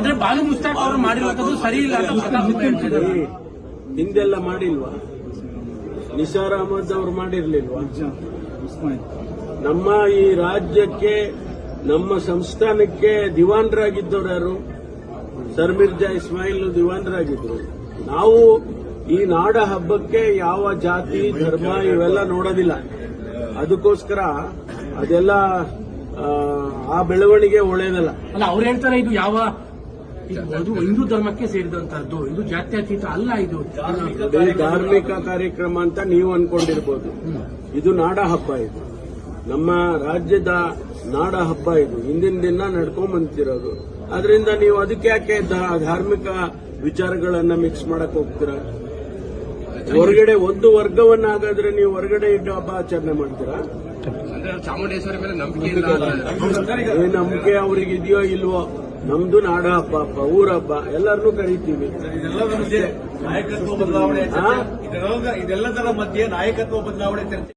ಅಂದ್ರೆ ಬಾಲು ಮುಸ್ತಾಕ್ ಅವರು ಮಾಡಿರುವಂತದ್ದು ಸರಿ ಇಲ್ಲ ಅಂತ ಪ್ರತಾಪ್ ಸಿಂಹ ಹೇಳ್ತಿದ್ದಾರೆ. ಹಿಂದೆಲ್ಲ ಮಾಡಿಲ್ವಾ? ನಿಸಾರ್ ಅಹಮದ್ ಅವರು ಮಾಡಿರ್ಲಿಲ್ವಾ? ನಮ್ಮ ಈ ರಾಜ್ಯಕ್ಕೆ ನಮ್ಮ ಸಂಸ್ಥಾನಕ್ಕೆ ದಿವಾನ್ರಾಗಿದ್ದವ್ರು ಯಾರು? ಸರ್ ಮಿರ್ಜಾ ಇಸ್ಮಾಯಿಲ್ ದಿವಾನ್ರಾಗಿದ್ರು. ನಾವು ಈ ನಾಡ ಹಬ್ಬಕ್ಕೆ ಯಾವ ಜಾತಿ ಧರ್ಮ ಇವೆಲ್ಲ ನೋಡೋದಿಲ್ಲ. ಅದಕ್ಕೋಸ್ಕರ ಅದೆಲ್ಲ ಆ, ಬೆಳವಣಿಗೆ ಒಳ್ಳೇದಲ್ಲ. ಅಲ್ಲ ಅವ್ರು ಹೇಳ್ತಾರೆ ಇದು ಯಾವ ಅದು ಹಿಂದೂ ಧರ್ಮಕ್ಕೆ ಸೇರಿದಂತಹದ್ದು. ಇದು ಜಾತ್ಯತೀತ ಅಲ್ಲ ಇದು. ಧಾರ್ಮಿಕ ಕಾರ್ಯಕ್ರಮ ಅಂತ ನೀವು ಅನ್ಕೊಂಡಿರ್ಬೋದು. ಇದು ನಾಡ ಹಬ್ಬ ಇದು. ನಮ್ಮ ರಾಜ್ಯದ ನಾಡ ಹಬ್ಬ ಇದು. ಹಿಂದಿನ ದಿನ ನಡ್ಕೊಂಡ್ ಬಂತಿರೋದು ಅದರಿಂದ ನೀವು ಅದಕ್ಕೆ ಯಾಕೆ ಧಾರ್ಮಿಕ ವಿಚಾರಗಳನ್ನ ಮಿಕ್ಸ್ ಮಾಡಕ್ ಹೋಗ್ತೀರಾ? ಹೊರಗಡೆ ಒಂದು ವರ್ಗವನ್ನಾಗಾದ್ರೆ ನೀವು ಹೊರಗಡೆ ಇಟ್ಟು ಹಬ್ಬ ಆಚರಣೆ ಮಾಡ್ತೀರಾ ಚಾಮುಂಡೇಶ್ವರಿ ಮೇಲೆ ನಂಬಿಕೆ ನಂಬಿಕೆ ಅವ್ರಿಗೆ ಇದೆಯೋ ಇಲ್ವೋ? ನಮ್ದು ನಾಡ ಹಬ್ಬ ಹಬ್ಬ ಊರ ಹಬ್ಬ ಎಲ್ಲರನ್ನೂ ಕರೀತೀವಿ ನಾಯಕತ್ವ ಬದಲಾವಣೆ ಇದೆಲ್ಲದರ ಮಧ್ಯೆ ನಾಯಕತ್ವ ಬದಲಾವಣೆ ಚರ್ಚೆ